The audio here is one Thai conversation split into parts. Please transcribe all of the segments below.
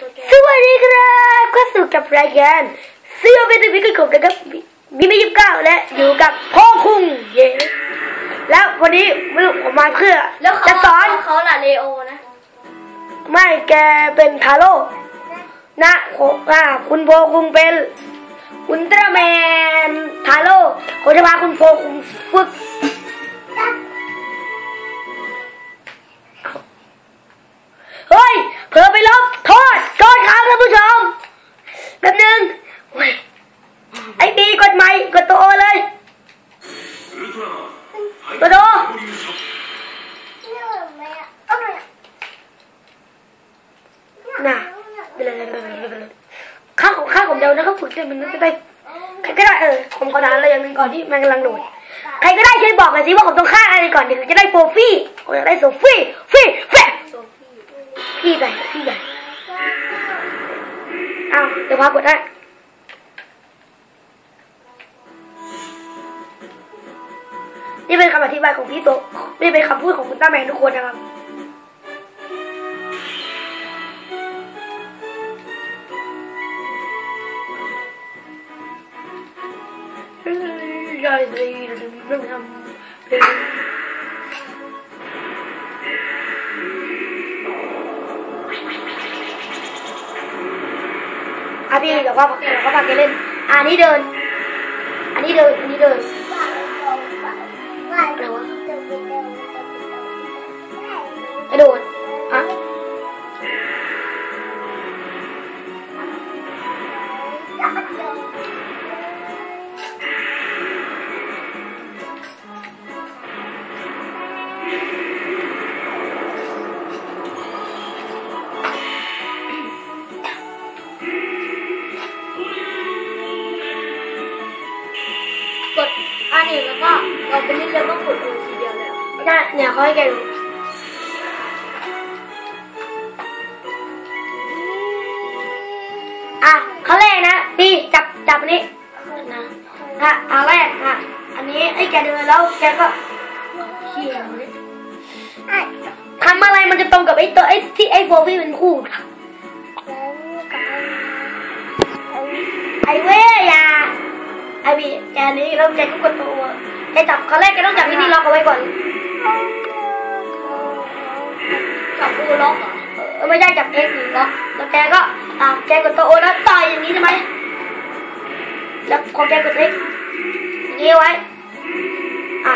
ตัวแกสวัสดีครับก็สู่กับรายการเสื้อเป็นตัวพิกบนะครับมีไม่ยิบเก้าและอยู่กับพ่อคุงเย่แล้ววันนี้ไม่รู้ผมมาเพื่อแล้วเขาจะสอนเขาล่ะเลโอนะ ไม่แกเป็นทาโร่นะโคอ่าคุณโพคุงเป็นอุลตร้าแมนทาโร่ผมจะพาคุณโพคุงฝึก มันจะได้ใครก็ได้เออผมขอถามอะไรอย่างหนึงก่อนที่มันกำลังโหลดใครก็ได้ช่วยบอกหน่อยสิว่าผมต้องฆ่าอะไรก่อนถึงจะได้โฟฟี่ผมอยได้โซฟี่ฟี่ฟี่พี่ใหญ่พี่ใหญ่เอาเดี๋ยวพากดได้นี่เป็นคำอธิบายของพี่โตนี่เป็นคำพูดของคุณต้าแมนทุกคนนะครับ อะพี่เดี๋ยวว่าเดี๋ยวเขาพาแเราไปเล่นแล้วก็กดโอทีเดียวเลยเหรอน่ะเนี่ยเขาให้แกดูอะเขาแรกนะพี่จับจับอันนี้นะอะเอาแรกอะอันนี้ไอ้แกเดินแล้วแกก็เขี่ยนทำอะไรมันจะตรงกับไอ้ตัวไอ้ที่ไอ้โฟฟี่มันพูดค่ะไอ้เว้ยอย่า ไอ้พี่แกนี้แล้วแกก็กดตัวแกจับเขาแรกแกต้องจับที่นี่ล็อกเอาไว้ก่อนกับกูล็อกเหรอเออไม่ได้จับเอ็กซ์หรือล็อกแล้วแกก็อ่าแกกดตัวโอแล้วต่อยอย่างนี้ใช่ไหมแล้วพอแกกดเอ็กซ์อย่างนี้ไว้อ่า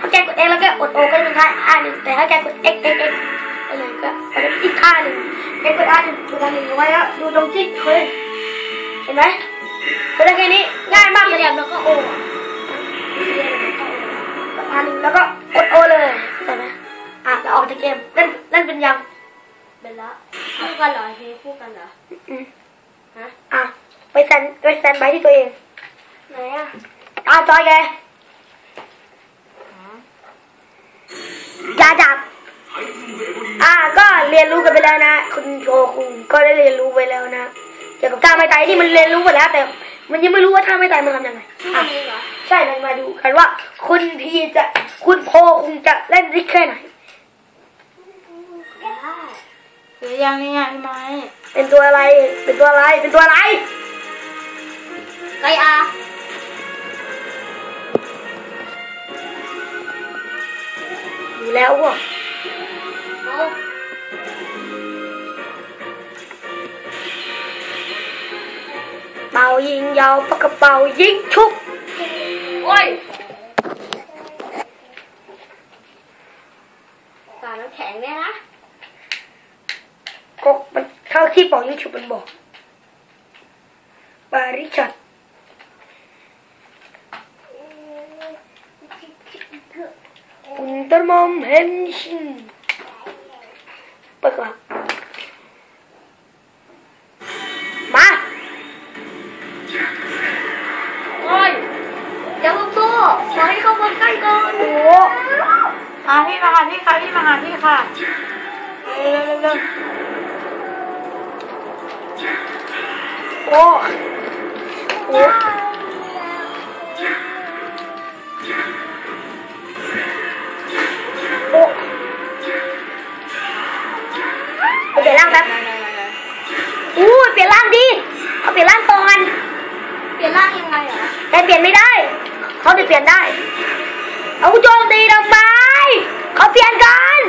ถ้าแกกดเอ็กซ์แล้วแกกดโอก็จะเป็นท่าอ่าหนึ่งแต่ถ้าแกกดเอ็กซ์เอ็กซ์เอ็กซ์อะไรก็ก็จะเป็นอีกท่าหนึ่งแกกดอ่าหนึ่งกดอ่าหนึ่งเอาไว้แล้วดูตรงที่เคยเห็นไหม ก็ได้แค่นี้ง่ายมากสี่เลยเหลี่ยมแล้วก็โออะสี่เหลี่ยมแล้วก็โอกดอ่าหนึ่งแล้วก็กดโอเลยเห็นไหมอะแล้วออกจากเกมเล่นเล่นเป็นยัง เป็นละคู่กันเหรอเฮ้คู่กันเหรออืมฮะอะไปแซนไปแซนไบที่ตัวเองไหนอะตาจอยแกอย่าจับอ่าก็เรียนรู้กันไปแล้วนะ คุณโชคุณก็ได้เรียนรู้ไปแล้วนะเกี่ยวกับท่าไม้ตายนี่มันเรียนรู้ไปแล้ว แต่ มันยังไม่รู้ว่าท่าไม้ตายมันทำยังไงคู่อะนี้เหรอใช่เรามาดูกันว่า คุณพีจะคุณโพคงจะเล่นได้แค่ไหนหรือยังนี่ไงพี่ไม้เป็นตัวอะไร เป็นตัวอะไร เป็นตัวอะไรไกอาอยู่แล้วว่ะ ยิงยาวปากกระเป๋ายิงชุบโอ้ยสารน้ำแข็งเนี่ยนะก็มันเท่าที่เป่ายิงชุบมันบอกบาริชัดอุนเตอร์มอมเฮนชินเปิดก่อ หาพี่ค่ะพี่มาหาพี่ค่ะเร็วเร็วเร็วโอ้โอ้โอ้ไปเดี๋ยวล่างแป๊บไหนไหนไหนไหนเขาเปลี่ยนร่างก่อนเปลี่ยนร่างยังไงเหรอแต่เปลี่ยนไม่ได้ เขาจะเปลี่ยนได้ เอาโจมตีทำไม เขาเปลี่ยนกัน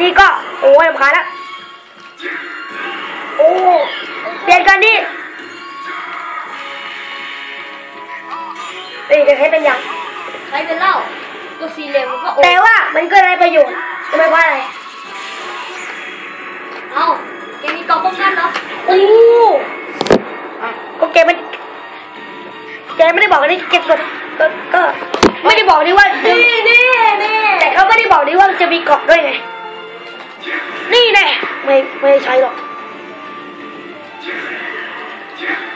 นี่ก็ โอ้ยลำคาญแล้วโอ้เปลี่ยนกันดิเอ้ยจะใช้เป็นยังใช้เป็นเหล้าตัวสีเหลืองมันก็โอ้แต่ว่ามันก็ไรประโยชน์รู้ไหมว่าอะไร เอ้าแกมีกล่องป้องกันเหรอโอ้ก็แกมันแกไม่ได้บอกนี่แกก็ก็ก็ ไม่ได้บอกนี่ว่าจะนี่นี่นี่แต่ เขาไม่ได้บอกนี่ว่าจะมีเกาะด้วยไง นี่แน่ไม่ไม่ใช่หรอก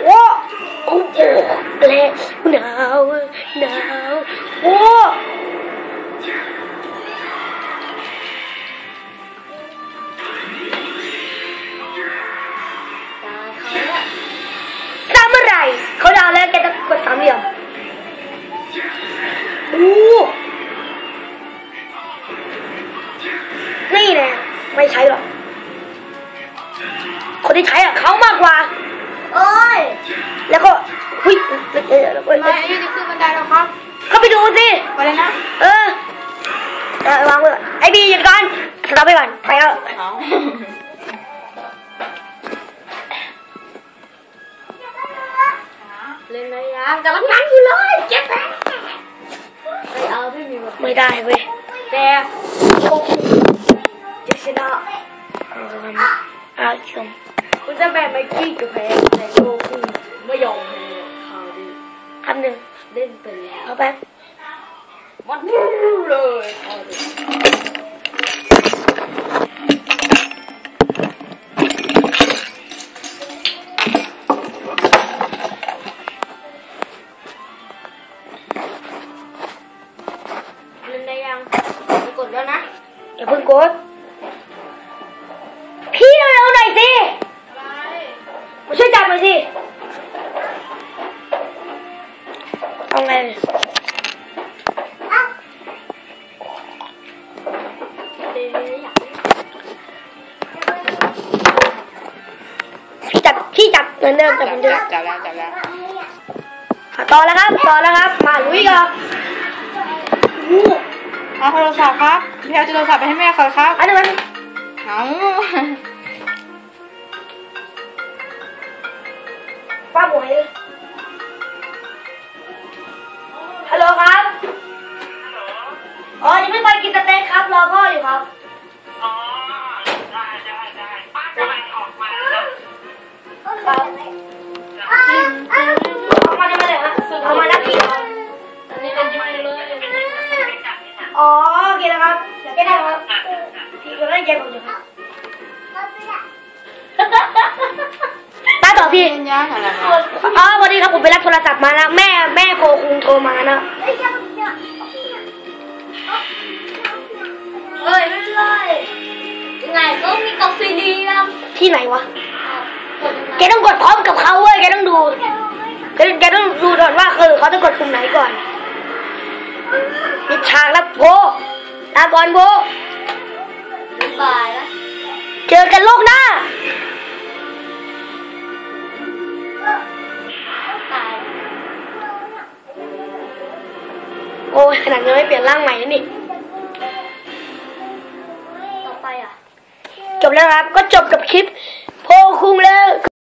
โอ้โอ้โหและหนาวหนาวโอ้ ไม่ใช่หรอก คนที่ใช้อะเขามากกว่าโอ้ย แล้วก็หุ้ยเออเออมาอายุจะขึ้นบันไดแล้วครับ เข้าไปดูสิไปเลยนะ เออเออวางมือไอบีหยุดก่อนสต็อปไปก่อนไปแล้วเอาเล่นในยางกำลังนั่งอยู่เลยเจ็บแผลไม่เอาไม่มีแบบไม่ได้เว้ยแต่ โชคจะชนะอาชมคุณจะแบ่งไปกี้กับแพ้แต่ เอาไงเดี๋ยวอยากพี่จับพี่จับเหมือนเดิมจับเหมือนเดิมจับแล้วจับแล้วอะต่อแล้วครับต่อแล้วครับ มาลุยกันอู้เอาโทรศัพท์ครับพี่เอาโทรศัพท์ไปให้แม่ก่อนครับอันนั้นเอาป้าหมวย ฮัลโหลครับอ๋อยังไม่ไปกินสเต็กครับ รอพ่ออยู่ครับ อ๋อ ได้ได้ได้ป้ากำลังออกมาแล้วครับเอามาได้ไหมเลยฮะเอามานักกินครับอันนี้เป็นยังไงเลยอ๋อโอเคนะครับเดี๋ยวแกได้ครับพี่ก็ได้เย็นผมอยู่ครับ ตาต่อพี่เป็นยังอะไรนะอ๋อพอดีครับผมไปรับโทรศัพท์มานะแม่แม่โคคุงโทรมานะเฮ้ยไม่เป็นไรยังไงก็มีกล่องซีดีนะที่ไหนวะกดยังไงแกต้องกดพร้อมกับเขาเว้ยแกต้องดูแกแกต้องดูก่อนว่าคือเขาต้องกดปุ่มไหนก่อนปิดฉากแล้วโบลาก่อนโบบ๊ายบายนะเจอกันโลกหน้า ขนาดยังไม่เปลี่ยนร่างใหม่นะนี่ ต่อไปอะ จบแล้วครับ ก็จบกับคลิป โพคุงแล้